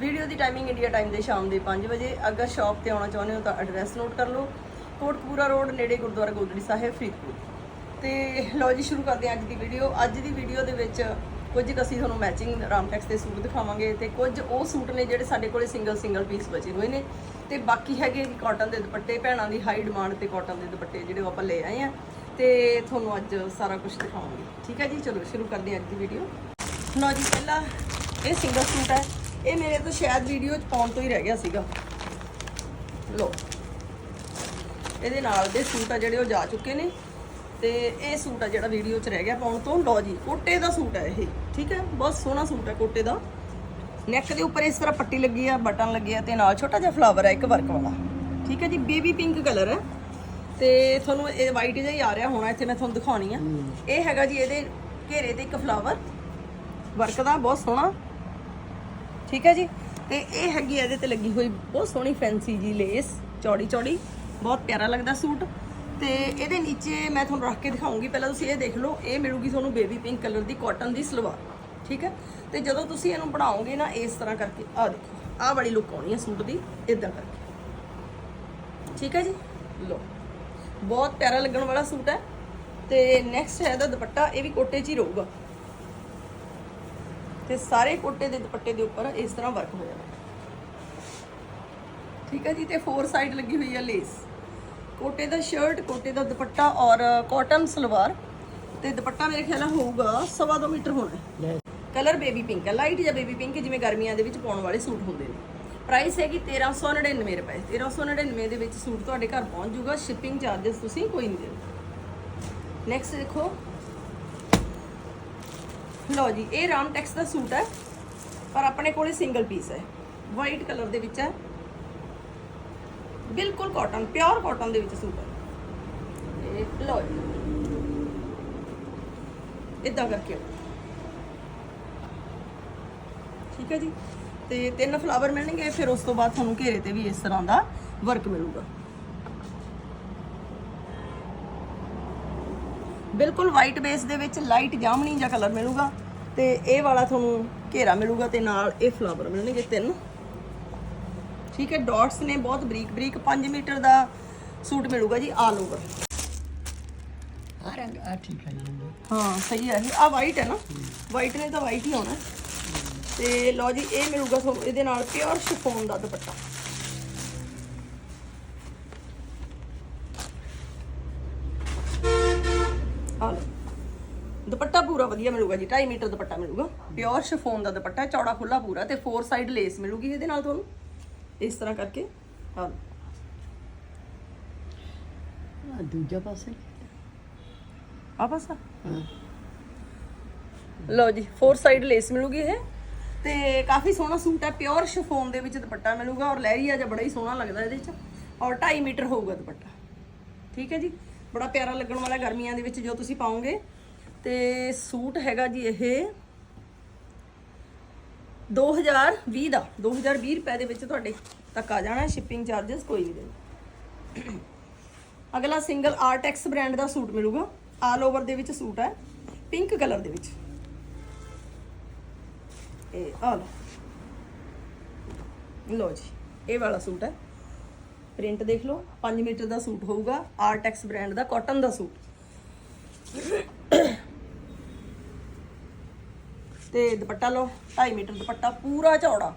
Video ਦੀ timing India time ਦੇ ਸ਼ਾਮ ਦੇ 5 ਵਜੇ। ਅਗਰ ਸ਼ਾਪ ਤੇ ਆਉਣਾ ਚਾਹੁੰਦੇ ਹੋ ਤਾਂ ਐਡਰੈਸ ਨੋਟ ਕਰ ਲਓ। ਕੋਟਕਪੂਰਾ ਰੋਡ ਨੇੜੇ ਗੁਰਦੁਆਰਾ ਗੋਦੜੀ ਸਾਹਿਬ, ਫਰੀਦਕੋਟ। ਤੇ ਲਓ ਜੀ, ਸ਼ੁਰੂ ਕਰਦੇ ਹਾਂ ਅੱਜ ਦੀ ਵੀਡੀਓ ਅੱਜ ਦੀ ਵੀਡੀਓ ਦੇ ਵਿੱਚ ਕੁਝ ਕੁ ਅਸੀਂ ਤੁਹਾਨੂੰ ਮੈਚਿੰਗ ਰਾਮਟੈਕਸ ਦੇ ਸੂਟ ਦਿਖਾਵਾਂਗੇ ਤੇ ਕੁਝ ਉਹ ਸੂਟ ਨੇ ਜਿਹੜੇ ਸਾਡੇ ਕੋਲੇ ਸਿੰਗਲ ਸਿੰਗਲ ਪੀਸ ਬਚੇ ਹੋਏ ਨੇ। ਤੇ ਬਾਕੀ ਹੈਗੇ ਜੀ ਕਾਟਨ ਦੇ ਦੁਪੱਟੇ, ਭੈਣਾਂ ਦੀ ਹਾਈ ਡਿਮਾਂਡ ਤੇ ਕਾਟਨ ਦੇ ਦੁਪੱਟੇ ਜਿਹੜੇ ਉਹ ਆਪਾਂ ਲੈ ਆਏ ਆ ਤੇ ਤੁਹਾਨੂੰ ਅੱਜ ਸਾਰਾ ਕੁਝ ਦਿਖਾਵਾਂਗੇ। ਠੀਕ ਹੈ ਜੀ, ਚਲੋ ਸ਼ੁਰੂ ਕਰਦੇ ਹਾਂ ਅੱਜ ਦੀ ਵੀਡੀਓ ਲਓ ਜੀ, ਪਹਿਲਾ ਇਹ ਸਿੰਗਲ ਸੂਟ ਹੈ। ਇਹ ਮੇਰੇ ਤੋਂ ਸ਼ਾਇਦ ਵੀਡੀਓ ਚ ਪਾਉਣ ਤੋਂ ਹੀ ਰਹਿ ਗਿਆ ਸੀਗਾ। ਲਓ। ਇਹਦੇ ਨਾਲ ਦੇ ਸੂਟ ਆ ਜਿਹੜੇ ਉਹ ਜਾ ਚੁੱਕੇ ਨੇ। ਤੇ ਇਹ ਸੂਟ ਆ ਜਿਹੜਾ ਵੀਡੀਓ 'ਚ ਰਹਿ ਗਿਆ ਪਾਉਣ ਤੋਂ। ਲਓ ਜੀ ਕੋਟੇ ਦਾ ਸੂਟ ਹੈ ਇਹ। ਠੀਕ ਹੈ? ਬਹੁਤ ਸੋਹਣਾ ਸੂਟ ਹੈ ਕੋਟੇ ਦਾ। ਨੈਕ ਦੇ ਉੱਪਰ ਇਸ ਤਰ੍ਹਾਂ ਪੱਟੀ ਲੱਗੀ ਆ ਬਟਨ ਲੱਗੇ ਆ ਤੇ ਨਾਲ ਛੋਟਾ ਜਿਹਾ ਫਲਾਵਰ ਹੈ ਇੱਕ ਵਰਕ ਵਾਲਾ। ਠੀਕ ਹੈ ਜੀ? ਬੇਬੀ ਪਿੰਕ ਕਲਰ ਹੈ ਤੇ ਤੁਹਾਨੂੰ ਇਹ ਵਾਈਟ ਜਿਹਾ ਹੀ ਆ ਰਿਹਾ ਹੋਣਾ ਇੱਥੇ ਮੈਂ ਤੁਹਾਨੂੰ ਦਿਖਾਉਣੀ ਆ। ਇਹ ਹੈਗਾ ਜੀ ਇਹਦੇ ਘੇਰੇ ਤੇ ਇੱਕ ਫਲਾਵਰ ਵਰਕ ਦਾ ਬਹੁਤ ਸੋਹਣਾ। ਠੀਕ ਹੈ ਜੀ? ਤੇ ਇਹ ਹੈਗੀ ਇਹਦੇ ਤੇ ਲੱਗੀ ਹੋਈ ਬਹੁਤ ਸੋਹਣੀ ਫੈਂਸੀ ਜੀ ਲੇਸ ਚੌੜੀ ਚੌੜੀ, ਬਹੁਤ ਪਿਆਰਾ ਲੱਗਦਾ ਸੂਟ। ਤੇ ਇਹਦੇ ਨੀਚੇ ਮੈਂ ਤੁਹਾਨੂੰ ਰੱਖ ਕੇ ਦਿਖਾਉਂਗੀ, ਪਹਿਲਾਂ ਤੁਸੀਂ ਇਹ ਦੇਖ ਲਓ, ਇਹ ਮਿਲੂਗੀ ਤੁਹਾਨੂੰ ਬੇਬੀ ਪਿੰਕ ਕਲਰ ਦੀ ਕਾਟਨ ਦੀ ਸਲਵਾਰ, ਠੀਕ ਹੈ? ਤੇ ਜਦੋਂ ਤੁਸੀਂ ਇਹਨੂੰ ਬਣਾਓਗੇ ਨਾ, ਇਸ ਤਰ੍ਹਾਂ ਕਰਕੇ, ਆਹ ਦੇਖੋ, ਆਹ ਵਾਲੀ ਲੁੱਕ ਆਉਣੀ ਹੈ ਸੂਟ ਦੀ ਇਦਾਂ ਕਰਕੇ। ਠੀਕ ਹੈ ਜੀ? ਲਓ, ਬਹੁਤ ਪਿਆਰਾ ਲੱਗਣ ਵਾਲਾ ਸੂਟ ਹੈ। ਤੇ ਨੈਕਸਟ ਹੈ ਇਹਦਾ ਦੁਪੱਟਾ, ਇਹ ਵੀ ਕੋਟੇ 'ਚ ਹੀ ਰਹੂਗਾ। ਤੇ ਸਾਰੇ ਕੋਟੇ ਦੇ ਦੁਪੱਟੇ ਦੇ ਉੱਪਰ ਇਸ ਤਰ੍ਹਾਂ ਵਰਕ ਹੋਇਆ ਠੀਕ ਹੈ ਜੀ ਤੇ ਫੋਰ ਸਾਈਡ ਲੱਗੀ ਹੋਈ ਹੈ ਲੇਸ ਕੋਟੇ ਦਾ ਸ਼ਰਟ ਕੋਟੇ ਦਾ ਦੁਪੱਟਾ ਔਰ ਕਾਟਨ ਸਲਵਾਰ। ਤੇ ਦੁਪੱਟਾ ਮੇਰੇ ਖਿਆਲ ਨਾਲ ਹੋਊਗਾ ਸਵਾ ਦੋ ਮੀਟਰ ਹੋਣਾ ਕਲਰ ਬੇਬੀ ਪਿੰਕ ਹੈ। ਲਾਈਟ ਜਾਂ ਬੇਬੀ ਪਿੰਕ ਜਿਵੇਂ ਗਰਮੀਆਂ ਦੇ ਵਿੱਚ ਪਾਉਣ ਵਾਲੇ ਸੂਟ ਹੁੰਦੇ ਨੇ। ਪ੍ਰਾਈਸ ਹੈਗੀ 1399 ਰੁਪਏ। 1399 ਦੇ ਵਿੱਚ ਸੂਟ ਤੁਹਾਡੇ ਘਰ ਪਹੁੰਚ ਜਾਊਗਾ। ਸ਼ਿਪਿੰਗ ਚਾਰजेस ਤੁਸੀਂ ਕੋਈ ਨਹੀਂ ਦੇਣਾ। ਨੈਕਸਟ ਦੇਖੋ ਲਓ ਜੀ, ਇਹ ਰਾਮ ਟੈਕਸ ਦਾ ਸੂਟ ਹੈ, ਪਰ ਆਪਣੇ ਕੋਲੇ ਸਿੰਗਲ ਪੀਸ ਹੈ। ਵਾਈਟ ਕਲਰ ਦੇ ਵਿੱਚ ਹੈ। ਬਿਲਕੁਲ ਕਾਟਨ ਪਿਓਰ ਕਾਟਨ ਦੇ ਵਿੱਚ ਸੂਟ ਹੈ। ਇਹ ਲਓ ਜੀ। ਇਦਾਂ ਕਰਕੇ। ਠੀਕ ਹੈ ਜੀ? ਤੇ ਤਿੰਨ ਫਲਾਵਰ ਮਿਲਣਗੇ, ਫਿਰ ਉਸ ਤੋਂ ਬਾਅਦ ਤੁਹਾਨੂੰ ਘੇਰੇ ਤੇ ਵੀ ਇਸ ਤਰ੍ਹਾਂ ਦਾ ਵਰਕ ਮਿਲੂਗਾ। ਬਿਲਕੁਲ ਵਾਈਟ ਬੇਸ ਦੇ ਵਿੱਚ ਲਾਈਟ ਜਾਮਣੀ ਜਿਹਾ ਕਲਰ ਮਿਲੂਗਾ ਤੇ ਇਹ ਵਾਲਾ ਤੁਹਾਨੂੰ ਘੇਰਾ ਮਿਲੂਗਾ ਤੇ ਨਾਲ ਇਹ ਫਲਾਵਰ ਮਿਲਣਗੇ ਤਿੰਨ। ਠੀਕ ਹੈ ਡਾਟਸ ਨੇ ਬਹੁਤ ਬਰੀਕ ਬਰੀਕ 5 ਮੀਟਰ ਦਾ ਸੂਟ ਮਿਲੂਗਾ ਜੀ ਆਲ ਓਵਰ ਆ ਰੰਗ ਆ ਠੀਕ ਹੈ ਜੀ ਹਾਂ ਸਹੀ ਹੈ ਆ ਵਾਈਟ ਹੈ ਨਾ? ਵਾਈਟ ਨੇ ਤਾਂ ਵਾਈਟ ਹੀ ਆਉਣਾ ਤੇ ਲਓ ਜੀ ਇਹ ਮਿਲੂਗਾ ਇਹਦੇ ਨਾਲ ਪਿਓਰ ਸ਼ਿਫੋਨ ਦਾ ਦੁਪੱਟਾ ਆ ਲਓ ਦੁਪੱਟਾ ਪੂਰਾ ਵਧੀਆ ਮਿਲੂਗਾ ਜੀ 2.5 ਮੀਟਰ ਦੁਪੱਟਾ ਮਿਲੂਗਾ। ਪਿਓਰ ਸ਼ਿਫੋਨ ਦਾ ਦੁਪੱਟਾ ਹੈ, ਚੌੜਾ ਖੁੱਲਾ ਪੂਰਾ ਤੇ ਫੋਰ ਸਾਈਡ ਲੇਸ ਮਿਲੂਗੀ ਇਹਦੇ ਨਾਲ ਤੁਹਾਨੂੰ। ਇਸ ਤਰ੍ਹਾਂ ਕਰਕੇ ਆ ਦੂਜਾ ਪਾਸੇ? ਆ ਹਾਂ। ਲਓ ਜੀ ਫੋਰ ਸਾਈਡ ਲੇਸ ਮਿਲੂਗੀ ਇਹ। ਤੇ ਕਾਫੀ ਸੋਹਣਾ ਸੂਟ ਹੈ ਪਿਓਰ ਸ਼ਿਫੋਨ ਦੇ ਵਿੱਚ ਦੁਪੱਟਾ ਮਿਲੂਗਾ ਔਰ ਲਹਿਰੀਆ ਜਿਹਾ ਬੜਾ ਹੀ ਸੋਹਣਾ ਲੱਗਦਾ ਇਹਦੇ ਵਿੱਚ ਔਰ 2.5 ਮੀਟਰ ਹੋਊਗਾ ਦੁਪੱਟਾ। ਠੀਕ ਹੈ ਜੀ? ਬੜਾ ਪਿਆਰਾ ਲੱਗਣ ਵਾਲਾ ਗਰਮੀਆਂ ਦੇ ਵਿੱਚ ਜੋ ਤੁਸੀਂ ਪਾਓਗੇ ਤੇ ਸੂਟ ਹੈਗਾ ਜੀ ਇਹ 2020 ਦਾ। 2020 ਰੁਪਏ ਦੇ ਵਿੱਚ ਤੁਹਾਡੇ ਤੱਕ ਆ ਜਾਣਾ ਸ਼ਿਪਿੰਗ ਚਾਰजेस ਕੋਈ ਨਹੀਂ ਦੇਣਾ ਅਗਲਾ ਸਿੰਗਲ ਆਰਟੈਕਸ ਬ੍ਰਾਂਡ ਦਾ ਸੂਟ ਮਿਲੂਗਾ। ਆਲ ਓਵਰ ਦੇ ਵਿੱਚ ਸੂਟ ਹੈ ਪਿੰਕ ਕਲਰ ਦੇ ਵਿੱਚ। ਇਹ ਆ ਲਓ। ਲਓ ਜੀ, ਇਹ ਵਾਲਾ ਸੂਟ ਹੈ। ਪ੍ਰਿੰਟ ਦੇਖ ਲਓ 5 ਮੀਟਰ ਦਾ ਸੂਟ ਹੋਊਗਾ। ਆਰਟੈਕਸ ਬ੍ਰਾਂਡ ਦਾ ਕਾਟਨ ਦਾ ਸੂਟ। ਤੇ ਦੁਪੱਟਾ ਲਓ 2.5 ਮੀਟਰ ਦੁਪੱਟਾ ਪੂਰਾ ਚੌੜਾ।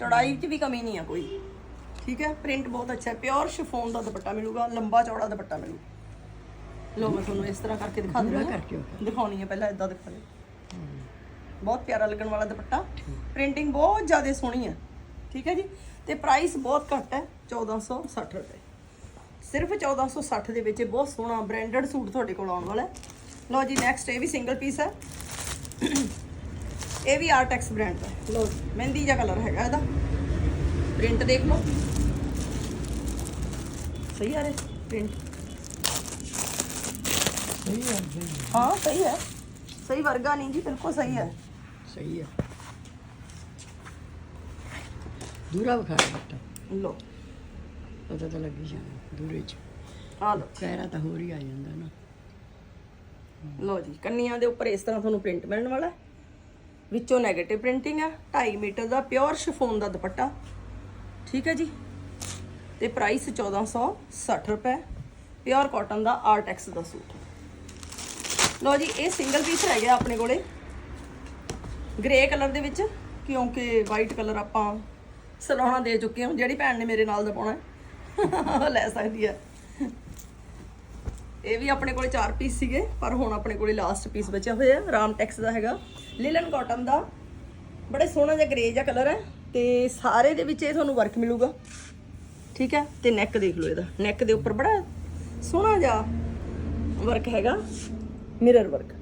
ਚੌੜਾਈ 'ਚ ਵੀ ਕਮੀ ਨਹੀਂ ਆ ਕੋਈ। ਠੀਕ ਹੈ? ਪ੍ਰਿੰਟ ਬਹੁਤ ਅੱਛਾ ਹੈ। ਪਿਓਰ ਸ਼ਿਫੋਨ ਦਾ ਦੁਪੱਟਾ ਮਿਲੂਗਾ ਲੰਬਾ ਚੌੜਾ ਦੁਪੱਟਾ ਮਿਲੂ। ਲੋ ਮੈਂ ਤੁਹਾਨੂੰ ਇਸ ਤਰ੍ਹਾਂ ਕਰਕੇ ਦਿਖਾ ਦਿੰਦਾ ਕਰਕੇ। ਦਿਖਾਉਣੀ ਹੈ ਪਹਿਲਾਂ ਇਦਾਂ ਦਿਖਾ ਦੇ ਬਹੁਤ ਪਿਆਰਾ ਲੱਗਣ ਵਾਲਾ ਦੁਪੱਟਾ। ਪ੍ਰਿੰਟਿੰਗ ਬਹੁਤ ਜ਼ਿਆਦਾ ਸੋਹਣੀ ਹੈ। ਠੀਕ ਹੈ ਜੀ? ਤੇ ਪ੍ਰਾਈਸ ਬਹੁਤ ਘੱਟ ਹੈ 1460 ਰੁਪਏ। ਸਿਰਫ 1460 ਦੇ ਵਿੱਚ ਇਹ ਬਹੁਤ ਸੋਹਣਾ ਬ੍ਰਾਂਡਡ ਸੂਟ ਤੁਹਾਡੇ ਕੋਲ ਆਉਣ ਵਾਲਾ ਹੈ। ਲਓ ਜੀ ਨੈਕਸਟ ਇਹ ਵੀ ਸਿੰਗਲ ਪੀਸ ਹੈ। ਇਹ ਵੀ ਆਰਟੈਕਸ ਬ੍ਰਾਂਡ ਦਾ। ਜੀ, ਮਹਿੰਦੀ ਜਿਹਾ ਕਲਰ ਹੈਗਾ ਇਹਦਾ। ਪ੍ਰਿੰਟ ਦੇਖ ਲਓ। ਸਹੀ ਆ ਰਿਹਾ ਪ੍ਰਿੰਟ ਸਹੀ ਹੈ ਜੀ, ਹਾਂ ਸਹੀ ਹੈ ਸਹੀ ਵਰਗਾ ਨਹੀਂ ਜੀ ਬਿਲਕੁਲ ਸਹੀ ਹੈ ਸਹੀ ਹੈ ਦੂਰਾ ਵਿਖਾ ਦਿੱਤਾ ਲੋ ਪਤਾ ਤਾਂ ਲੱਗੀ ਜਾਣਾ ਦੂਰੇ ਚ। ਆ ਲੋ ਪੈਰਾ ਤਾਂ ਹੋਰ ਹੀ ਆ ਜਾਂਦਾ ਨਾ। ਲੋ ਜੀ ਕੰਨੀਆਂ ਦੇ ਉੱਪਰ ਇਸ ਤਰ੍ਹਾਂ ਤੁਹਾਨੂੰ ਪ੍ਰਿੰਟ ਮਿਲਣ ਵਾਲਾ ਹੈ। ਵਿੱਚੋਂ 네ਗੇਟਿਵ ਪ੍ਰਿੰਟਿੰਗ ਹੈ 2.5 ਮੀਟਰ ਦਾ ਪਿਓਰ ਸ਼ਿਫੋਨ ਦਾ ਦੁਪੱਟਾ। ਠੀਕ ਹੈ ਜੀ? ਤੇ ਪ੍ਰਾਈਸ 1460 ਰੁਪਏ। ਪਿਓਰ ਕਾਟਨ ਦਾ ਆਰਟੈਕਸ ਦਾ ਸੂਟ। ਲੋ ਜੀ, ਇਹ ਸਿੰਗਲ ਪੀਸ ਰਹਿ ਗਿਆ ਆਪਣੇ ਕੋਲੇ। ਗ੍ਰੇ ਕਲਰ ਦੇ ਵਿੱਚ, ਕਿਉਂਕਿ ਵਾਈਟ ਕਲਰ ਆਪਾਂ ਸਲਾਉਣਾ ਦੇ ਚੁੱਕੇ ਹਾਂ। ਜਿਹੜੀ ਭੈਣ ਨੇ ਮੇਰੇ ਨਾਲ ਦਾ ਪਾਉਣਾ ਉਹ ਲੈ ਸਕਦੀ ਹੈ। ਇਹ ਵੀ ਆਪਣੇ ਕੋਲੇ 4 ਪੀਸ ਸੀਗੇ, ਪਰ ਹੁਣ ਆਪਣੇ ਕੋਲੇ ਲਾਸਟ ਪੀਸ ਬਚਿਆ ਹੋਇਆ ਹੈ। ਰਾਮ ਟੈਕਸ ਦਾ ਹੈਗਾ। ਲਿਲਨ ਕਾਟਨ ਦਾ ਬੜੇ ਸੋਹਣਾ ਜਿਹਾ ਗ੍ਰੇ ਜਿਹਾ ਕਲਰ ਹੈ ਤੇ ਸਾਰੇ ਦੇ ਵਿੱਚ ਇਹ ਤੁਹਾਨੂੰ ਵਰਕ ਮਿਲੂਗਾ। ਠੀਕ ਹੈ? ਤੇ ਨੈਕ ਦੇਖ ਲਓ ਇਹਦਾ। ਨੈਕ ਦੇ ਉੱਪਰ ਬੜਾ ਸੋਹਣਾ ਜਿਹਾ ਵਰਕ ਹੈਗਾ। ਮਿਰਰ ਵਰਕ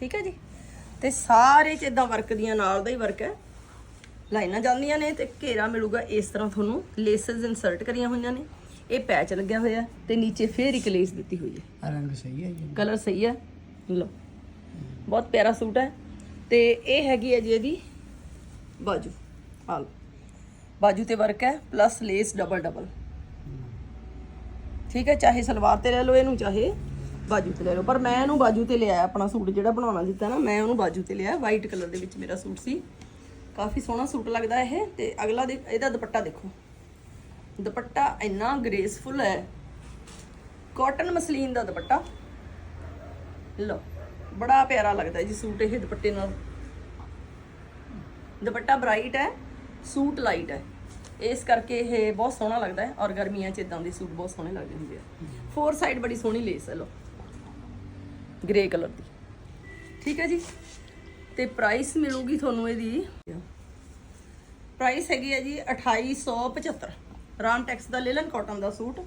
ਠੀਕ ਹੈ ਜੀ? ਤੇ ਸਾਰੇ ਚ ਇਦਾਂ ਵਰਕ ਦੀਆਂ ਨਾਲ ਦਾ ਹੀ ਵਰਕ ਹੈ। ਲਾਈਨਾਂ ਜਾਂਦੀਆਂ ਨੇ ਤੇ ਘੇਰਾ ਮਿਲੂਗਾ ਇਸ ਤਰ੍ਹਾਂ ਤੁਹਾਨੂੰ। ਲੇਸਸ ਇਨਸਰਟ ਕਰੀਆਂ ਹੋਈਆਂ ਨੇ। ਇਹ ਪੈਚ ਲੱਗਿਆ ਹੋਇਆ ਤੇ ਨੀਚੇ ਫੇਰ ਇੱਕ ਲੇਸ ਦਿੱਤੀ ਹੋਈ ਹੈ। ਰੰਗ ਸਹੀ ਹੈ ਜੀ। ਕਲਰ ਸਹੀ ਹੈ। ਲਓ। ਬਹੁਤ ਪਿਆਰਾ ਸੂਟ ਹੈ। ਤੇ ਇਹ ਹੈਗੀ ਹੈ ਜੀ ਇਹਦੀ ਬਾਜੂ। ਆ ਬਾਜੂ ਤੇ ਵਰਕ ਹੈ ਪਲੱਸ ਲੇਸ ਡਬਲ ਡਬਲ ਠੀਕ ਹੈ, ਚਾਹੇ ਸਲਵਾਰ ਤੇ ਲੈ ਲਓ ਇਹਨੂੰ, ਚਾਹੇ ਬਾਜੂ ਤੇ ਲੈ ਲਓ। ਪਰ ਮੈਂ ਇਹਨੂੰ ਬਾਜੂ ਤੇ ਲਿਆ ਆਪਣਾ ਸੂਟ ਜਿਹੜਾ ਬਣਾਉਣਾ ਦਿੱਤਾ ਨਾ, ਮੈਂ ਉਹਨੂੰ ਬਾਜੂ ਤੇ ਲਿਆ ਵਾਈਟ ਕਲਰ ਦੇ ਵਿੱਚ ਮੇਰਾ ਸੂਟ ਸੀ। ਕਾਫੀ ਸੋਹਣਾ ਸੂਟ ਲੱਗਦਾ ਇਹ। ਤੇ ਅਗਲਾ ਦੇ, ਇਹਦਾ ਦੁਪੱਟਾ ਦੇਖੋ। ਦੁਪੱਟਾ ਇੰਨਾ ਗ੍ਰੇਸਫੁਲ ਹੈ। ਕਾਟਨ ਮਸਲੀਨ ਦਾ ਦੁਪੱਟਾ। ਲਓ, ਬੜਾ ਪਿਆਰਾ ਲੱਗਦਾ ਜੀ ਸੂਟ ਇਹ ਦੁਪੱਟੇ ਨਾਲ। ਦੁਪੱਟਾ ਬ੍ਰਾਈਟ ਹੈ, ਸੂਟ ਲਾਈਟ ਹੈ। ਇਸ ਕਰਕੇ ਇਹ ਬਹੁਤ ਸੋਹਣਾ ਲੱਗਦਾ ਹੈ ਔਰ ਗਰਮੀਆਂ 'ਚ ਇਦਾਂ ਦੇ ਸੂਟ ਬਹੁਤ ਸੋਹਣੇ ਲੱਗਦੇ ਹੁੰਦੇ ਆ। ਫੋਰ ਸਾਈਡ ਬੜੀ ਸੋਹਣੀ ਲੇਸ ਹੈ, ਲਓ। ਗ੍ਰੇ ਕਲਰ ਦੀ। ਠੀਕ ਹੈ ਜੀ? ਤੇ ਪ੍ਰਾਈਸ ਮਿਲੂਗੀ ਤੁਹਾਨੂੰ ਇਹਦੀ। ਪ੍ਰਾਈਸ ਹੈਗੀ ਹੈ ਜੀ 2875 ਰਾਮ ਟੈਕਸ ਦਾ ਲੇਲਨ ਕਾਟਨ ਦਾ ਸੂਟ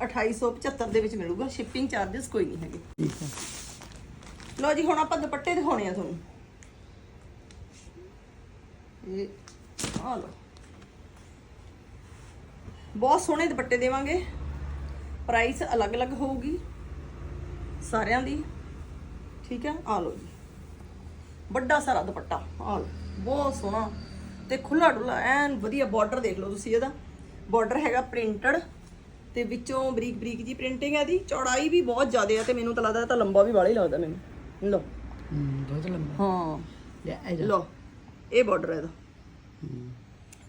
2875 ਦੇ ਵਿੱਚ ਮਿਲੂਗਾ। ਸ਼ਿਪਿੰਗ ਚਾਰजेस ਕੋਈ ਨਹੀਂ ਹੈਗੇ। ਠੀਕ ਹੈ। ਲੋ ਜੀ, ਹੁਣ ਆਪਾਂ ਦੁਪੱਟੇ ਦਿਖਾਉਣੇ ਆ ਤੁਹਾਨੂੰ। ਇਹ ਆ ਲੋ ਬਹੁਤ ਸੋਹਣੇ ਦੁਪੱਟੇ ਦੇਵਾਂਗੇ। ਪ੍ਰਾਈਸ ਅਲੱਗ-ਅਲੱਗ ਹੋਊਗੀ, ਸਾਰਿਆਂ ਦੀ। ਠੀਕ ਹੈ ਆ ਲੋ ਜੀ। ਵੱਡਾ ਸਾਰਾ ਦੁਪੱਟਾ ਆ ਲੋ ਬਹੁਤ ਸੋਹਣਾ ਤੇ ਖੁੱਲਾ ਡੁੱਲਾ ਐਨ ਵਧੀਆ ਬਾਰਡਰ ਦੇਖ ਲਓ ਤੁਸੀਂ ਇਹਦਾ। ਬਾਰਡਰ ਹੈਗਾ ਪ੍ਰਿੰਟਡ ਤੇ ਵਿੱਚੋਂ ਬਰੀਕ ਬਰੀਕ ਜੀ ਪ੍ਰਿੰਟਿੰਗ ਹੈ ਦੀ ਚੌੜਾਈ ਵੀ ਬਹੁਤ ਜ਼ਿਆਦਾ ਹੈ ਤੇ ਮੈਨੂੰ ਤਾਂ ਲੱਗਦਾ ਇਹ ਤਾਂ ਲੰਬਾ ਵੀ ਵਾਲਾ ਹੀ ਲੱਗਦਾ ਮੈਨੂੰ। ਹੂੰ ਬਹੁਤ ਲੰਬਾ। ਹਾਂ। ਲੈ ਇਹਦਾ ਲਓ ਇਹ ਬਾਰਡਰ ਹੈ ਇਹਦਾ।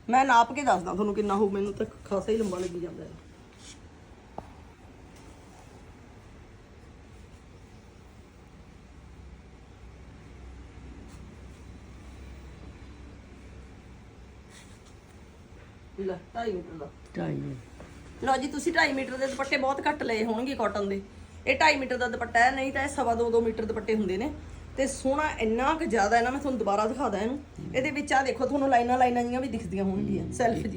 ਮੈਂ ਨਾਪ ਕੇ ਦੱਸਦਾ ਤੁਹਾਨੂੰ ਕਿੰਨਾ ਹੋਊ ਮੈਨੂੰ ਤਾਂ ਖਾਸਾ ਹੀ ਲੰਬਾ ਲੱਗੀ ਜਾਂਦਾ ਹੈ ਲੈ 2.5 ਮੀਟਰ ਦਾ। ਢਾਈ ਲਓ ਜੀ ਤੁਸੀਂ 2.5 ਮੀਟਰ ਦੇ ਦੁਪੱਟੇ ਬਹੁਤ ਘੱਟ ਲਏ ਹੋਣਗੇ ਕਾਟਨ ਦੇ। ਇਹ 2.5 ਮੀਟਰ ਦਾ ਦੁਪੱਟਾ ਹੈ ਨਹੀਂ ਤਾਂ ਇਹ ਸਵਾ ਦੋ ਦੋ ਮੀਟਰ ਦੁਪੱਟੇ ਹੁੰਦੇ ਨੇ। ਤੇ ਸੋਹਣਾ ਇੰਨਾ ਕੁ ਜ਼ਿਆਦਾ ਹੈ ਨਾ ਮੈਂ ਤੁਹਾਨੂੰ ਦੁਬਾਰਾ ਦਿਖਾਦਾ ਇਹਨੂੰ। ਇਹਦੇ ਵਿੱਚ ਆ ਦੇਖੋ ਤੁਹਾਨੂੰ ਲਾਈਨਾਂ ਲਾਈਨਾਂ ਜੀਆਂ ਵੀ ਦਿਖਦੀਆਂ ਹੋਣਗੀਆਂ ਸੈਲਫ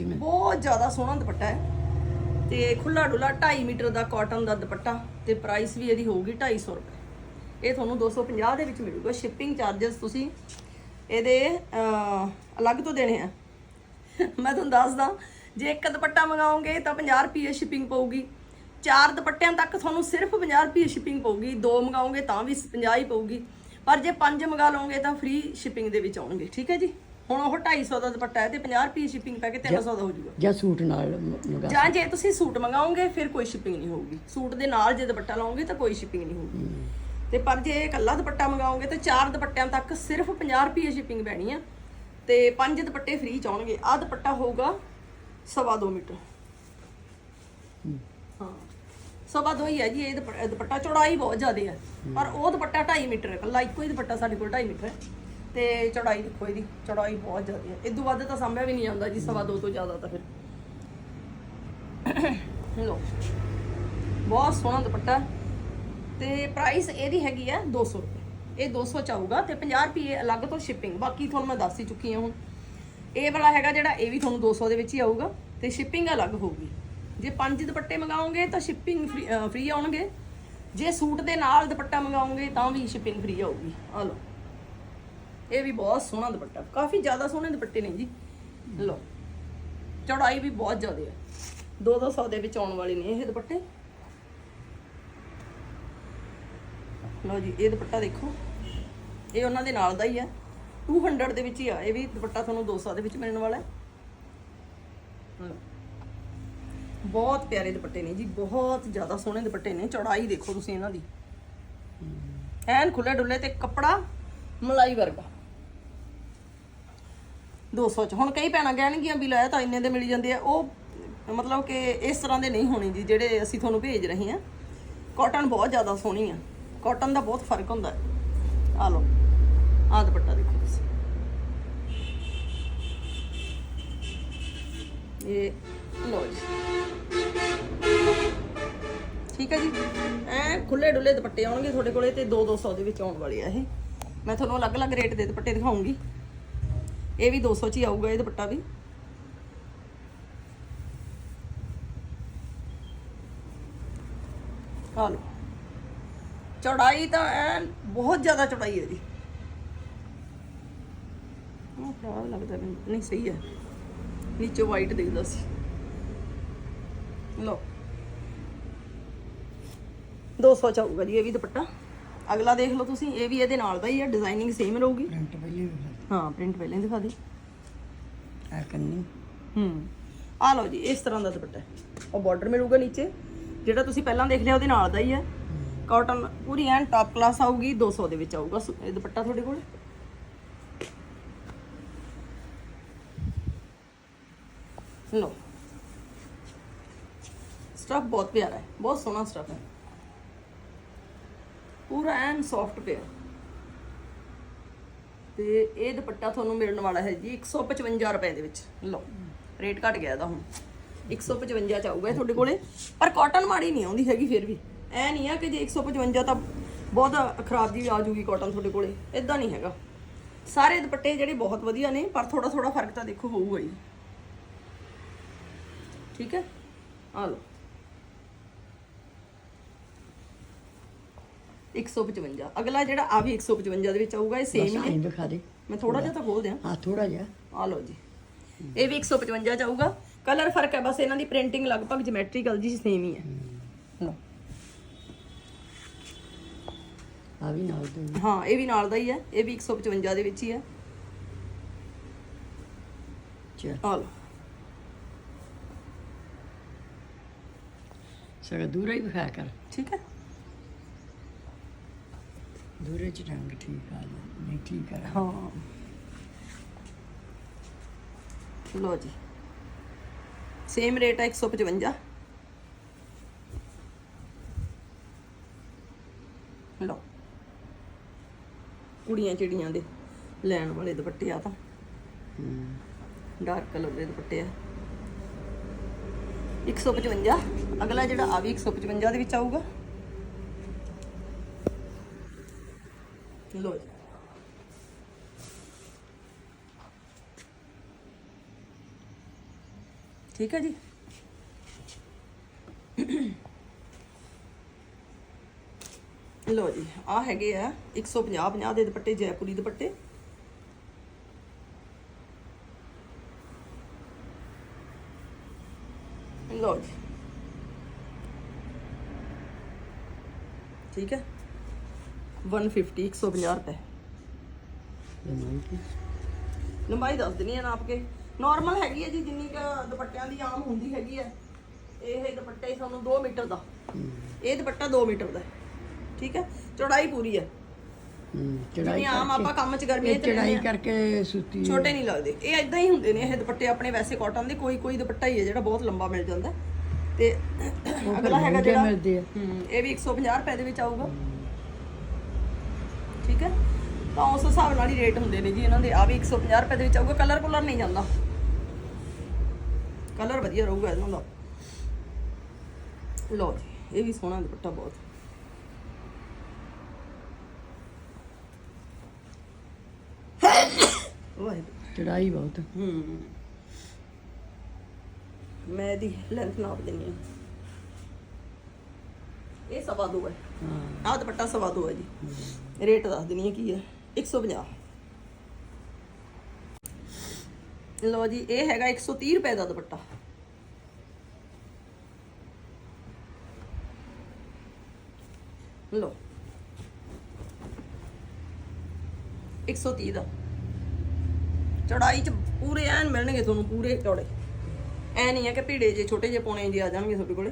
ਮੈਂ ਬਹੁਤ ਜ਼ਿਆਦਾ ਸੋਹਣਾ ਦੁਪੱਟਾ ਹੈ। ਤੇ ਖੁੱਲਾ ਡੁੱਲਾ 2.5 ਮੀਟਰ ਦਾ ਕਾਟਨ ਦਾ ਦੁਪੱਟਾ ਤੇ ਪ੍ਰਾਈਸ ਵੀ ਇਹਦੀ ਹੋਊਗੀ 250 ਰੁਪਏ। ਇਹ ਤੁਹਾਨੂੰ 250 ਦੇ ਵਿੱਚ ਮਿਲੂਗਾ। ਸ਼ਿਪਿੰਗ ਚਾਰजेस ਤੁਸੀਂ ਇਹਦੇ ਅਲੱਗ ਤੋਂ ਦੇਣੇ ਆ। ਮੈਂ ਤੁਹਾਨੂੰ ਦੱਸਦਾ ਜੇ ਇੱਕ ਦੁਪੱਟਾ ਮੰਗਾਓਗੇ ਤਾਂ 50 ਰੁਪਏ ਸ਼ਿਪਿੰਗ ਪਊਗੀ। ਚਾਰ ਦੁਪੱਟਿਆਂ ਤੱਕ ਤੁਹਾਨੂੰ ਸਿਰਫ 50 ਰੁਪਏ ਸ਼ਿਪਿੰਗ ਪਊਗੀ। ਦੋ ਮੰਗਾਓਗੇ ਤਾਂ ਵੀ 50 ਹੀ ਪਊਗੀ। ਪਰ ਜੇ ਪੰਜ ਮੰਗਾ ਲਓਗੇ ਤਾਂ ਫ੍ਰੀ ਸ਼ਿਪਿੰਗ ਦੇ ਵਿੱਚ ਆਉਣਗੇ ਠੀਕ ਹੈ ਜੀ? ਹੁਣ ਉਹ 250 ਦਾ ਦੁਪੱਟਾ ਹੈ ਤੇ 50 ਰੁਪਏ ਸ਼ਿਪਿੰਗ ਪੈ ਕੇ 300 ਦਾ ਹੋ ਜਾਊਗਾ। ਜਾਂ ਸੂਟ ਨਾਲ ਮੰਗਾ ਜਾਂ ਜੇ ਤੁਸੀਂ ਸੂਟ ਮੰਗਾਓਗੇ ਫਿਰ ਕੋਈ ਸ਼ਿਪਿੰਗ ਨਹੀਂ ਹੋਊਗੀ। ਸੂਟ ਦੇ ਨਾਲ ਜੇ ਦੁਪੱਟਾ ਲਾਓਗੇ ਤਾਂ ਕੋਈ ਸ਼ਿਪਿੰਗ ਨਹੀਂ ਹੋਊਗੀ। ਤੇ ਪਰ ਜੇ ਇਕੱਲਾ ਦੁਪੱਟਾ ਮੰਗਾਓਗੇ ਤਾਂ ਚਾਰ ਦੁਪੱਟਿਆਂ ਤੱਕ ਸਿਰਫ 50 ਰੁਪਏ ਸ਼ਿਪਿੰਗ ਪੈਣੀ ਆ। ਤੇ ਪੰਜ ਦੁਪੱਟੇ ਫ੍ਰੀ ਚ ਆਉਣਗੇ। ਆਹ ਦੁਪੱਟਾ ਹੋਊਗਾ ਸਵਾ ਦੋ ਮੀਟਰ। ਹਾਂ। ਸਵਾ ਦੋ ਹੀ ਹੈ ਜੀ, ਇਹ ਦੁਪ- ਦੁਪੱਟਾ ਚੌੜਾਈ ਬਹੁਤ ਜ਼ਿਆਦਾ ਹੈ। ਪਰ ਉਹ ਦੁਪੱਟਾ 2.5 ਮੀਟਰ ਹੈ, ਇਕੱਲਾ ਇੱਕੋ ਹੀ ਦੁਪੱਟਾ ਸਾਡੇ ਕੋਲ 2.5 ਮੀਟਰ ਹੈ। ਤੇ ਚੌੜਾਈ ਦੇਖੋ ਇਹਦੀ, ਚੌੜਾਈ ਬਹੁਤ ਜ਼ਿਆਦਾ ਹੈ। ਤੋਂ ਵੱਧ ਤਾਂ ਸਾਂਭਿਆ ਵੀ ਨਹੀਂ ਜਾਂਦਾ ਜੀ, ਸਵਾ ਦੋ ਤੋਂ ਜ਼ਿਆਦਾ ਤਾਂ ਫਿਰ। ਲੋ ਬਹੁਤ ਸੋਹਣਾ ਦੁਪੱਟਾ। ਤੇ ਪ੍ਰਾਈਸ ਇਹਦੀ ਹੈਗੀ ਆ 200 ਰੁਪਏ। ਇਹ 200 ਚ ਆਊਗਾ ਤੇ 50 ਰੁਪਏ ਅਲੱਗ ਤੋਂ ਸ਼ਿਪਿੰਗ ਬਾਕੀ ਤੁਹਾਨੂੰ ਮੈਂ ਦੱਸ ਹੀ ਚੁੱਕੀ ਹਾਂ ਹੁਣ। ਇਹ ਵਾਲਾ ਹੈਗਾ ਜਿਹੜਾ, ਇਹ ਵੀ ਤੁਹਾਨੂੰ 200 ਦੇ ਵਿੱਚ ਹੀ ਆਊਗਾ ਤੇ ਸ਼ਿਪਿੰਗ ਅਲੱਗ ਹੋਊਗੀ। ਜੇ ਪੰਜ ਦੁਪੱਟੇ ਮੰਗਾਓਗੇ ਤਾਂ ਸ਼ਿਪਿੰਗ ਫ੍ਰੀ ਆਉਣਗੇ। ਜੇ ਸੂਟ ਦੇ ਨਾਲ ਦੁਪੱਟਾ ਮੰਗਾਓਗੇ ਤਾਂ ਵੀ ਸ਼ਿਪਿੰਗ ਫ੍ਰੀ ਆਊਗੀ। ਆ ਲਓ। ਇਹ ਵੀ ਬਹੁਤ ਸੋਹਣਾ ਦੁਪੱਟਾ। ਕਾਫੀ ਜ਼ਿਆਦਾ ਸੋਹਣੇ ਦੁਪੱਟੇ ਨੇ ਜੀ। ਲਓ। ਚੌੜਾਈ ਵੀ ਬਹੁਤ ਜ਼ਿਆਦਾ ਹੈ 2-200 ਦੇ ਵਿੱਚ ਆਉਣ ਵਾਲੇ ਨੇ ਇਹ ਦੁਪੱਟੇ। ਲਓ ਜੀ, ਇਹ ਦੁਪੱਟਾ ਦੇਖੋ। ਇਹ ਉਹਨਾਂ ਦੇ ਨਾਲ ਦਾ ਹੀ ਹੈ 200 ਦੇ ਵਿੱਚ ਹੀ ਆ। ਇਹ ਵੀ ਦੁਪੱਟਾ ਤੁਹਾਨੂੰ 200 ਦੇ ਵਿੱਚ ਮਿਲਣ ਵਾਲਾ ਹੈ। ਬਹੁਤ ਪਿਆਰੇ ਦੁਪੱਟੇ ਨੇ ਜੀ, ਬਹੁਤ ਜ਼ਿਆਦਾ ਸੋਹਣੇ ਦੁਪੱਟੇ ਨੇ, ਚੌੜਾਈ ਦੇਖੋ ਤੁਸੀਂ ਇਹਨਾਂ ਦੀ। ਐਨ ਖੁੱਲੇ ਡੁੱਲੇ ਤੇ ਕੱਪੜਾ ਮਲਾਈ ਵਰਗਾ। 200 ਚ, ਹੁਣ ਕਈ ਭੈਣਾਂ ਕਹਿਣਗੀਆਂ ਵੀ ਲਾਇਆ ਤਾਂ ਇੰਨੇ ਦੇ ਮਿਲ ਜਾਂਦੇ ਆ, ਉਹ ਮਤਲਬ ਕਿ ਇਸ ਤਰ੍ਹਾਂ ਦੇ ਨਹੀਂ ਹੋਣੇ ਜੀ, ਜਿਹੜੇ ਅਸੀਂ ਤੁਹਾਨੂੰ ਭੇਜ ਰਹੇ ਹਾਂ। ਕਾਟਨ ਬਹੁਤ ਜ਼ਿਆਦਾ ਸੋਹਣੀ ਆ ਕਾਟਨ ਦਾ ਬਹੁਤ ਫ਼ਰਕ ਹੁੰਦਾ। ਆ ਲਓ ਆਹ ਦੁਪੱਟਾ ਦੇਖੋ ਤੁਸੀਂ। ਇਹ, ਲਓ ਜੀ। ਠੀਕ ਹੈ ਜੀ? ਐ ਖੁੱਲੇ ਡੁੱਲੇ ਦੁਪੱਟੇ ਆਉਣਗੇ ਤੁਹਾਡੇ ਕੋਲੇ ਤੇ 2 200 ਦੇ ਵਿੱਚ ਆਉਣ ਵਾਲੇ ਆ ਇਹ। ਮੈਂ ਤੁਹਾਨੂੰ ਅਲੱਗ-ਅਲੱਗ ਰੇਟ ਦੇ ਦੁਪੱਟੇ ਦਿਖਾਉਂਗੀ। ਇਹ ਵੀ 200 ਚ ਹੀ ਆਊਗਾ ਇਹ ਦੁਪੱਟਾ ਵੀ। ਆ ਲਓ। ਚੌੜਾਈ ਤਾਂ ਐਨ ਬਹੁਤ ਜ਼ਿਆਦਾ ਚੌੜਾਈ ਹੈ ਜੀ। ਉਹ ਖਰਾਬ ਲੱਗਦਾ ਮੈਨੂੰ। ਨਹੀਂ, ਸਹੀ ਹੈ। ਨੀਚੇ ਵਾਈਟ ਦਿਖਦਾ ਸੀ। ਲਓ। 200 ਚ ਆਊਗਾ ਜੀ ਇਹ ਵੀ ਦੁਪੱਟਾ। ਅਗਲਾ ਦੇਖ ਲਓ ਤੁਸੀਂ ਇਹ ਵੀ ਇਹਦੇ ਨਾਲ ਦਾ ਹੀ ਹੈ ਡਿਜ਼ਾਈਨਿੰਗ ਸੇਮ ਰਹੂਗੀ। ਪ੍ਰਿੰਟ ਪਹਿਲੇ ਹਾਂ ਪ੍ਰਿੰਟ ਪਹਿਲਾਂ ਦਿਖਾ ਦੇ ਆ ਕੰਨੀ। ਹੂੰ ਆ ਲਓ ਜੀ ਇਸ ਤਰ੍ਹਾਂ ਦਾ ਦੁਪੱਟਾ। ਉਹ ਬਾਰਡਰ ਮਿਲੂਗਾ ਨੀਚੇ ਜਿਹੜਾ ਤੁਸੀਂ ਪਹਿਲਾਂ ਦੇਖ ਲਿਆ ਉਹਦੇ ਨਾਲ ਦਾ ਹੀ ਹੈ। ਕਾਟਨ ਪੂਰੀ ਐਨ ਟਾਪ ਕਲਾਸ ਆਊਗੀ 200 ਦੇ ਵਿੱਚ ਆਊਗਾ ਇਹ ਦੁਪੱਟਾ ਤੁਹਾਡੇ ਕੋਲ। ਲਓ। ਸਟਫ ਬਹੁਤ ਪਿਆਰਾ ਹੈ ਬਹੁਤ ਸੋਹਣਾ ਸਟਫ ਹੈ। ਪੂਰਾ ਐਨ ਸੌਫਟ ਪਿਆ। ਤੇ ਇਹ ਦੁਪੱਟਾ ਤੁਹਾਨੂੰ ਮਿਲਣ ਵਾਲਾ ਹੈ ਜੀ 155 ਰੁਪਏ ਦੇ ਵਿੱਚ। ਲਓ, ਰੇਟ ਘਟ ਗਿਆ ਇਹਦਾ ਹੁਣ। 155 ਚ ਆਊਗਾ ਤੁਹਾਡੇ ਕੋਲੇ। ਪਰ ਕਾਟਨ ਮਾੜੀ ਨਹੀਂ ਆਉਂਦੀ ਹੈਗੀ ਫਿਰ ਵੀ। ਐ ਨਹੀਂ ਆ ਕਿ ਜੇ 155 ਤਾਂ ਬਹੁਤ ਖਰਾਬ ਜੀ ਆ ਜੂਗੀ ਕਾਟਨ ਤੁਹਾਡੇ ਕੋਲੇ। ਇਦਾਂ ਨਹੀਂ ਹੈਗਾ। ਸਾਰੇ ਦੁਪੱਟੇ ਜਿਹੜੇ ਬਹੁਤ ਵਧੀਆ ਨੇ, ਪਰ ਥੋੜਾ ਥੋੜਾ ਫ਼ਰਕ ਤਾਂ ਦੇਖੋ ਹੋਊਗਾ ਹੀ। ਠੀਕ ਹੈ? ਆ ਲਓ। 155 ਅਗਲਾ ਜਿਹੜਾ ਆ ਵੀ 155 ਦੇ ਵਿੱਚ ਆਊਗਾ ਇਹ ਸੇਮ ਹੀ ਹੈ। ਦਿਖਾ ਦੇ। ਮੈਂ ਥੋੜਾ ਜਿਹਾ ਤਾਂ ਖੋਲ ਦਿਆਂ। ਹਾਂ ਥੋੜਾ ਜਿਹਾ। ਆ ਲਓ ਜੀ। ਇਹ ਵੀ 155 ਚ ਆਊਗਾ। ਕਲਰ ਫ਼ਰਕ ਹੈ ਬਸ ਇਹਨਾਂ ਦੀ ਪ੍ਰਿੰਟਿੰਗ ਲਗਭਗ ਜਿਓਮੈਟ੍ਰੀਕਲ ਜੀ ਸੇਮ ਹੀ ਹੈ। ਲਓ। ਆ ਵੀ ਨਾਲ ਦੇ ਹਾਂ ਇਹ ਵੀ ਨਾਲ ਦਾ ਹੀ ਹੈ। ਇਹ ਵੀ 155 ਦੇ ਵਿੱਚ ਹੀ ਹੈ। ਚਲ। ਸਗਾ ਦੂਰੇ ਹੀ ਵਿਖਾ ਕਰ। ਠੀਕ ਹੈ। ਦੂਰੇ ਚ ਰੰਗ ਠੀਕ ਆ ਗਿਆ। ਨਹੀਂ ਠੀਕ ਆ ਹਾਂ। ਲਓ ਜੀ। ਸੇਮ ਰੇਟ ਹੈ 155 ਲਓ। ਕੁੜੀਆਂ ਚਿੜੀਆਂ ਦੇ ਲੈਣ ਵਾਲੇ ਦੁਪੱਟੇ ਆ ਤਾਂ। ਹੂੰ। ਡਾਰਕ ਕਲਰ ਦੇ ਦੁਪੱਟੇ ਆ। 155 ਅਗਲਾ ਜਿਹੜਾ ਆ ਵੀ 155 ਦੇ ਵਿੱਚ ਆਊਗਾ। ਲੋ ਜੀ ਠੀਕ ਹੈ ਜੀ ਲੋ ਜੀ ਆ ਹੈਗੇ ਆ 150 50 ਦੇ ਦੁਪੱਟੇ ਜੈਪੁਰੀ ਦੁਪੱਟੇ ਲਓ ਜੀ ਠੀਕ ਹੈ 150 150 ਰੁਪਏ। ਲੰਮਾਈ ਕੀ ਲੰਬਾਈ ਦੱਸ ਦਿੰਨੀ ਆ ਨਾਪ ਕੇ। ਨਾਰਮਲ ਹੈਗੀ ਹੈ ਜੀ ਜਿੰਨੀ ਕ ਦੁਪੱਟਿਆਂ ਦੀ ਆਮ ਹੁੰਦੀ ਹੈਗੀ ਹੈ ਇਹ ਦੁਪੱਟਾ ਹੀ ਤੁਹਾਨੂੰ 2 ਮੀਟਰ ਦਾ। ਇਹ ਦੁਪੱਟਾ 2 ਮੀਟਰ ਦਾ। ਹੈ। ਠੀਕ ਹੈ ਚੌੜਾਈ ਪੂਰੀ ਹੈ ਜਿਵੇਂ ਆਮ ਆਪਾਂ ਕੰਮ 'ਚ ਗਰਮੀਆਂ 'ਚ ਚੜਾਈ। ਕਰਕੇ ਸੁੱਤੀ ਛੋਟੇ ਨਹੀਂ ਲੱਗਦੇ। ਇਹ ਇਦਾਂ ਹੀ ਹੁੰਦੇ ਨੇ ਇਹ ਦੁਪੱਟੇ ਆਪਣੇ ਵੈਸੇ ਕਾਟਨ ਦੇ ਕੋਈ ਕੋਈ ਦੁਪੱਟਾ ਹੀ ਹੈ ਜਿਹੜਾ ਬਹੁਤ ਲੰਬਾ ਮਿਲ ਜਾਂਦਾ। ਤੇ ਅਗਲਾ ਹੈਗਾ ਜਿਹੜਾ ਇਹ ਵੀ 150 ਰੁਪਏ ਦੇ ਵਿੱਚ ਆਊਗਾ। ਤਾਂ ਉਸ ਹਿਸਾਬ ਨਾਲ ਹੀ ਰੇਟ ਹੁੰਦੇ ਨੇ ਜੀ ਇਹਨਾਂ ਦੇ। ਆ ਵੀ 150 ਰੁਪਏ ਦੇ ਵਿੱਚ ਆਊਗਾ ਕਲਰ ਕੁਲਰ ਨਹੀਂ ਜਾਂਦਾ। ਕਲਰ ਵਧੀਆ ਰਹੂਗਾ ਇਹਨਾਂ ਦਾ। ਲਓ ਜੀ ਇਹ ਵੀ ਸੋਹਣਾ ਦੁਪੱਟਾ ਬਹੁਤ। ਵਾਹਿਗੁਰੂ। ਚੜਾਈ ਬਹੁਤ। ਹੂੰ। ਮੈਂ ਇਹਦੀ ਲੈਂਥ ਨਾਪ ਦਿੰਨੀ ਆ ਇਹ ਸਵਾ ਦੋ ਹੈ। ਹਾਂ। ਆਹ ਦੁਪੱਟਾ ਸਵਾ ਦੋ ਹੈ ਜੀ। ਰੇਟ ਦੱਸ ਦਿੰਨੀ ਆ ਕੀ ਹੈ। 150 ਲਓ ਜੀ, ਇਹ ਹੈਗਾ 130 ਰੁਪਏ ਦਾ ਦੁਪੱਟਾ। ਲਓ। 130 ਦਾ। ਚੜਾਈ ਚ ਪੂਰੇ ਐਨ ਮਿਲਣਗੇ ਤੁਹਾਨੂੰ, ਪੂਰੇ ਚੌੜੇ। ਐ ਨਹੀਂ ਹੈ ਕਿ ਭੀੜੇ ਜੇ ਛੋਟੇ ਜੇ ਪੌਣੇ ਜੇ ਆ ਜਾਣਗੇ ਤੁਹਾਡੇ ਕੋਲੇ।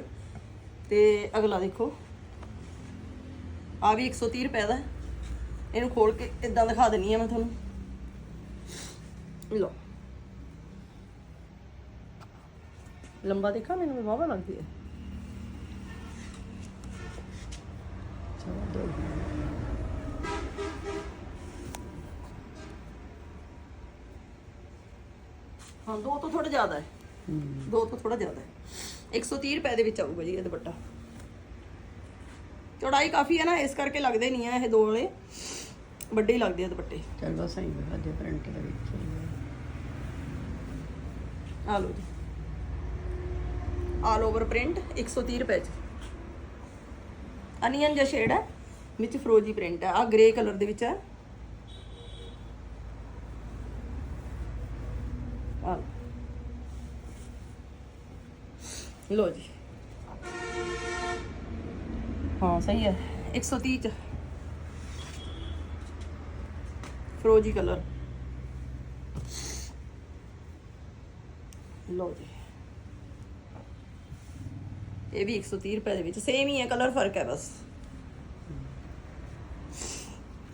ਤੇ ਅਗਲਾ ਦੇਖੋ। ਆ ਵੀ 130 ਰੁਪਏ ਦਾ ਇਹਨੂੰ ਖੋਲ ਕੇ ਇਦਾਂ ਦਿਖਾ ਦਿੰਨੀ ਆ ਮੈਂ ਤੁਹਾਨੂੰ। ਲਓ। ਲੰਬਾ ਦੇਖਾ ਮੈਨੂੰ ਵੀ ਵਾਵਾ ਲੱਗਦੀ ਹੈ। ਹਾਂ ਦੋ ਤੋਂ ਥੋੜਾ ਜ਼ਿਆਦਾ ਹੈ। ਹੂੰ। ਦੋ ਤੋਂ ਥੋੜਾ ਜ਼ਿਆਦਾ ਹੈ। 130 ਰੁਪਏ ਦੇ ਵਿੱਚ ਆਊਗਾ ਜੀ ਇਹ ਦੁਪੱਟਾ। ਚੌੜਾਈ ਕਾਫੀ ਹੈ ਨਾ ਇਸ ਕਰਕੇ ਲੱਗਦੇ ਨਹੀਂ ਆ ਇਹ ਦੋ ਵਾਲੇ। ਵੱਡੇ ਹੀ ਲੱਗਦੇ ਆ ਦੁਪੱਟੇ। ਚਲ ਬਸ ਬਹਾ ਦੇ ਪ੍ਰਿੰਟ ਦੇ ਵਿੱਚ ਆ ਲਓ ਜੀ। ਆਲ ਓਵਰ ਪ੍ਰਿੰਟ 130 ਰੁਪਏ ਚ। ਅਨੀਅਨ ਜਿਹਾ ਸ਼ੇਡ ਹੈ ਵਿੱਚ ਫਰੋਜੀ ਪ੍ਰਿੰਟ ਹੈ ਆ ਗ੍ਰੇ ਕਲਰ ਦੇ ਵਿੱਚ ਹੈ। ਲਓ। ਜੀ। ਹਾਂ ਸਹੀ ਹੈ 130 ਚ। ਫਰੋਜੀ ਕਲਰ। ਲਓ ਜੀ। ਇਹ ਵੀ 130 ਰੁਪਏ ਦੇ ਵਿੱਚ ਸੇਮ ਹੀ ਹੈ ਕਲਰ ਫ਼ਰਕ ਹੈ ਬਸ।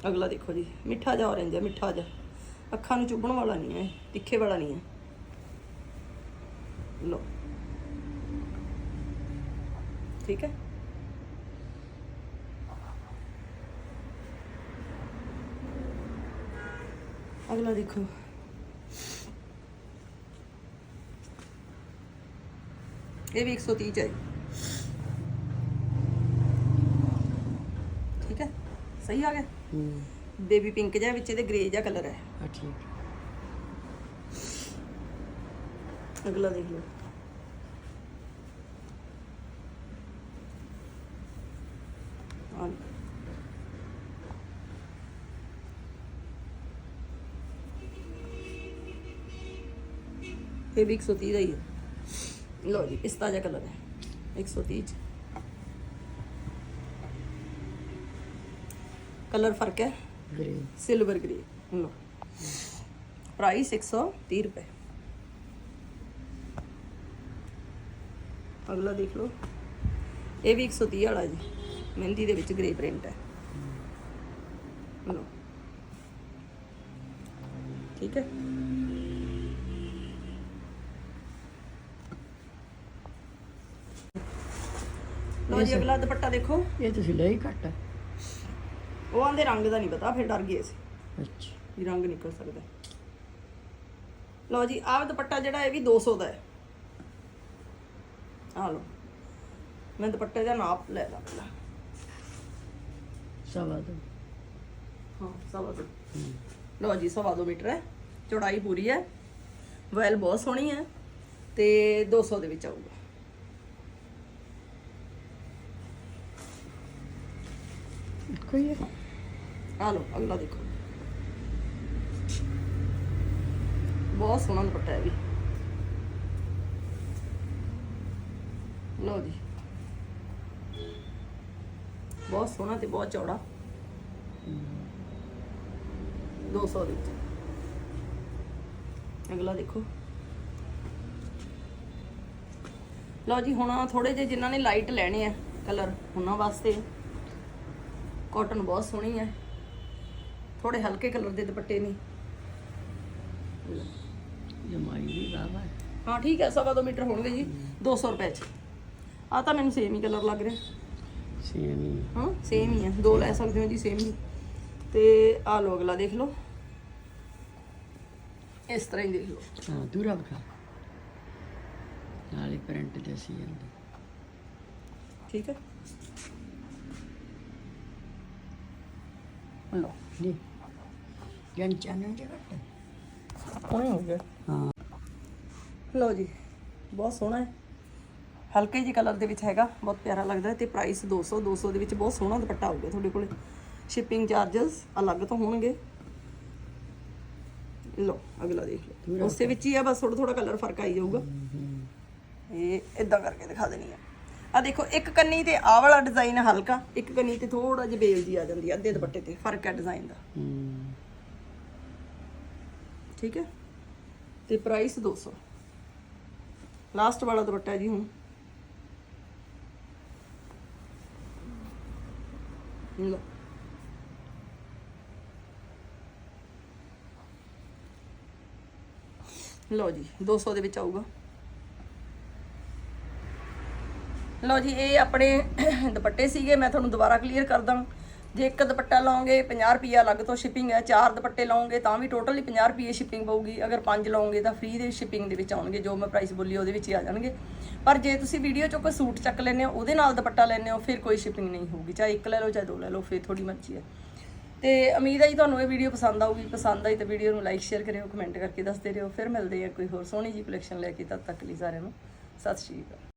ਅਗਲਾ ਦੇਖੋ ਜੀ, ਮਿੱਠਾ ਜਿਹਾ orange ਹੈ, ਮਿੱਠਾ ਜਿਹਾ। ਅੱਖਾਂ ਨੂੰ ਚੁੱਭਣ ਵਾਲਾ ਨਹੀਂ ਹੈ ਤਿੱਖੇ ਵਾਲਾ ਨਹੀਂ ਹੈ। ਲੋ ਠੀਕ ਹੈ? ਅਗਲਾ ਦੇਖੋ। ਇਹ ਵੀ 130 ਚ ਹੈ ਠੀਕ ਹੈ? ਸਹੀ ਆ ਗਿਆ? ਹੂੰ। ਬੇਬੀ ਪਿੰਕ ਜਿਹਾ ਵਿੱਚ ਇਹਦੇ ਗ੍ਰੇ ਜਿਹਾ ਕਲਰ ਹੈ ਠੀਕ। ਅਗਲਾ ਦੇਖ ਲਓ ਆ ਲਓ। ਇਹ ਵੀ 130 ਦਾ ਹੀ ਹੈ ਲਓ ਜੀ ਪਿਸਤਾ ਜਿਹਾ ਕਲਰ ਹੈ 130 ਚ ਕਲਰ ਫ਼ਰਕ ਹੈ ਗ੍ਰੇ ਸਿਲਵਰ ਗ੍ਰੇ ਲੋ ਪ੍ਰਾਈਸ 130 ਰੁਪਏ ਅਗਲਾ ਦੇਖ ਲਓ ਇਹ ਵੀ 130 ਵਾਲਾ ਜੀ ਮਹਿੰਦੀ ਦੇ ਵਿੱਚ ਗ੍ਰੇ ਪ੍ਰਿੰਟ ਹੈ ਲੋ ਠੀਕ ਹੈ ਲੋ ਜੀ ਅਗਲਾ ਦੁਪੱਟਾ ਦੇਖੋ। ਇਹ ਤੁਸੀਂ ਲਈ ਘੱਟ। ਉਹ ਆਂਦੇ ਰੰਗ ਦਾ ਨਹੀਂ ਪਤਾ ਫਿਰ ਡਰ ਗਏ ਸੀ ਅੱਛਾ। ਵੀ ਰੰਗ ਨਿਕਲ ਸਕਦਾ। ਹੈ। ਲਓ ਜੀ ਆਹ ਦੁਪੱਟਾ ਜਿਹੜਾ ਇਹ ਵੀ 200 ਦਾ ਹੈ। ਆ ਲਓ। ਮੈਂ ਦੁਪੱਟੇ ਦਾ ਨਾਪ ਲੈ ਲਾ ਪਹਿਲਾਂ। ਸਵਾ ਦੋ। ਹਾਂ ਸਵਾ ਦੋ। ਹੂੰ। ਲਓ ਜੀ ਸਵਾ ਦੋ ਮੀਟਰ ਹੈ। ਚੌੜਾਈ ਪੂਰੀ ਹੈ। ਵੈਲ ਬਹੁਤ ਸੋਹਣੀ ਹੈ। ਤੇ 200 ਦੇ ਵਿੱਚ ਆਊਗਾ। ਕੋਈ ਹੈ। ਆ ਲਓ ਅਗਲਾ ਦੇਖੋ। ਬਹੁਤ ਸੋਹਣਾ ਦੁਪੱਟਾ ਹੈ ਵੀ। ਲਓ ਜੀ। ਬਹੁਤ ਸੋਹਣਾ ਤੇ ਬਹੁਤ ਚੌੜਾ। 200 ਦੇ ਵਿੱਚ। ਅਗਲਾ ਦੇਖੋ। ਲਓ ਜੀ, ਹੁਣ ਥੋੜੇ ਜਿਹੇ ਜਿਨ੍ਹਾਂ ਨੇ ਲਾਈਟ ਲੈਣੇ ਆ ਕਲਰ ਉਹਨਾਂ ਵਾਸਤੇ ਕਾਟਨ ਬਹੁਤ ਸੋਹਣੀ ਹੈ। ਥੋੜੇ ਹਲਕੇ ਕਲਰ ਦੇ ਦੁਪੱਟੇ ਨੇ। ਜਮਾਈ ਵੀ ਬਾਬਾ ਹਾਂ ਠੀਕ ਹੈ ਸਵਾ ਦੋ ਮੀਟਰ ਹੋਣਗੇ ਜੀ 200 ਰੁਪਏ ਚ। ਆ ਤਾਂ ਮੈਨੂੰ ਸੇਮ ਹੀ ਕਲਰ ਲੱਗ ਰਿਹਾ। ਸੇਮ ਹੀ। ਹਾਂ ਸੇਮ ਹੀ ਹੈ। ਦੋ ਲੈ ਸਕਦੇ ਹੋ ਜੀ ਸੇਮ ਹੀ। ਤੇ ਆ ਲੋ ਅਗਲਾ ਦੇਖ ਲਓ। ਇਸ ਤਰ੍ਹਾਂ ਹੀ ਦੇਖ ਲਓ। ਹਾਂ ਦੂਰਾ ਵਿਖਾ। ਨਾਲੇ ਪ੍ਰਿੰਟ ਦੇ ਸੀ ਜਾਂਦੇ ਠੀਕ ਹੈ। ਲੋ ਨਹੀਂ ਜਨ ਚਾਨਣ ਜਿਹਾ ਘੱਟ। ਹੁਣੇ ਹੋ ਗਿਆ। ਹਾਂ। ਲਓ ਜੀ ਬਹੁਤ ਸੋਹਣਾ ਹੈ। ਹਲਕੇ ਜਿਹੇ ਕਲਰ ਦੇ ਵਿੱਚ ਹੈਗਾ ਬਹੁਤ ਪਿਆਰਾ ਲੱਗਦਾ ਹੈ ਤੇ ਪ੍ਰਾਈਸ 200 200 ਦੇ ਵਿੱਚ ਬਹੁਤ ਸੋਹਣਾ ਦੁਪੱਟਾ ਆਊਗਾ ਤੁਹਾਡੇ ਕੋਲੇ। ਸ਼ਿਪਿੰਗ ਚਾਰजेस ਅਲੱਗ ਤੋਂ ਹੋਣਗੇ। ਲਓ ਅਗਲਾ ਦੇਖ ਲਓ। ਉਸੇ ਵਿੱਚ ਹੀ ਆ ਬਸ ਥੋੜਾ ਥੋੜਾ ਕਲਰ ਫ਼ਰਕ ਆਈ ਜਾਊਗਾ। ਇਹ ਇਦਾਂ ਕਰਕੇ ਦਿਖਾ ਦੇਣੀ ਆ। ਆ ਦੇਖੋ, ਇੱਕ ਕੰਨੀ ਤੇ ਆਹ ਵਾਲਾ ਡਿਜ਼ਾਈਨ ਹਲਕਾ, ਇੱਕ ਕੰਨੀ ਤੇ ਥੋੜਾ ਜਿਹਾ ਬੇਲ ਜੀ ਆ ਜਾਂਦੀ ਆ, ਅੱਧੇ ਦੁਪੱਟੇ ਤੇ, ਫ਼ਰਕ ਹੈ ਡਿਜ਼ਾਈਨ ਦਾ। ਠੀਕ ਹੈ? ਤੇ ਪ੍ਰਾਈਸ 200 ਲਾਸਟ ਵਾਲਾ ਦੁਪੱਟਾ ਜੀ ਹੁਣ। ਲਓ। ਲਓ ਜੀ 200 ਦੇ ਵਿੱਚ ਆਊਗਾ। ਲਓ ਜੀ, ਇਹ ਆਪਣੇ ਦੁਪੱਟੇ ਸੀਗੇ, ਮੈਂ ਤੁਹਾਨੂੰ ਦੁਬਾਰਾ ਕਲੀਅਰ ਕਰ ਦਾਂ ਜੇ ਇੱਕ ਦੁਪੱਟਾ ਲਓਗੇ 50 ਰੁਪਿਆ ਅਲੱਗ ਤੋਂ ਸ਼ਿਪਿੰਗ ਹੈ, ਚਾਰ ਦੁਪੱਟੇ ਲਾਉਂਗੇ ਤਾਂ ਵੀ ਟੋਟਲੀ 50 ਰੁਪਏ ਸ਼ਿਪਿੰਗ ਪਊਗੀ। ਅਗਰ ਪੰਜ ਲਓਗੇ, ਤਾਂ ਫ੍ਰੀ ਦੇ ਸ਼ਿਪਿੰਗ ਦੇ ਵਿੱਚ ਆਉਣਗੇ, ਜੋ ਮੈਂ ਪ੍ਰਾਈਸ ਬੋਲੀ ਉਹਦੇ ਵਿੱਚ ਹੀ ਆ ਜਾਣਗੇ। ਪਰ ਜੇ ਤੁਸੀਂ ਵੀਡੀਓ ਚੋਂ ਕੋਈ ਸੂਟ ਚੱਕ ਲੈਂਦੇ ਹੋ, ਉਹਦੇ ਨਾਲ ਦੁਪੱਟਾ ਲੈਂਦੇ ਹੋ, ਫਿਰ ਕੋਈ ਸ਼ਿਪਿੰਗ ਨਹੀਂ ਹੋਊਗੀ। ਚਾਹੇ ਇੱਕ ਲੈ ਲਓ, ਚਾਹੇ ਦੋ ਲੈ ਲਓ, ਫਿਰ ਤੁਹਾਡੀ ਮਰਜ਼ੀ ਹੈ। ਤੇ ਉਮੀਦ ਹੈ ਜੀ ਤੁਹਾਨੂੰ ਇਹ ਵੀਡੀਓ ਪਸੰਦ ਆਊਗੀ। ਪਸੰਦ ਆਈ ਤਾਂ ਵੀਡੀਓ ਨੂੰ ਲਾਈਕ ਸ਼ੇਅਰ ਕਰਿਓ ਕਮੈਂਟ ਕਰਕੇ ਦੱਸਦੇ ਰਹੋ। ਫਿਰ ਮਿਲਦੇ ਆ ਕੋਈ ਹੋਰ ਸੋਹਣੀ ਜੀ ਕਲੈਕਸ਼ਨ ਲੈ ਕੇ। ਤਦ ਤੱਕ ਲਈ ਸਾਰਿਆਂ ਨੂੰ, ਸਤਿ ਸ਼੍ਰੀ ਅਕਾਲ।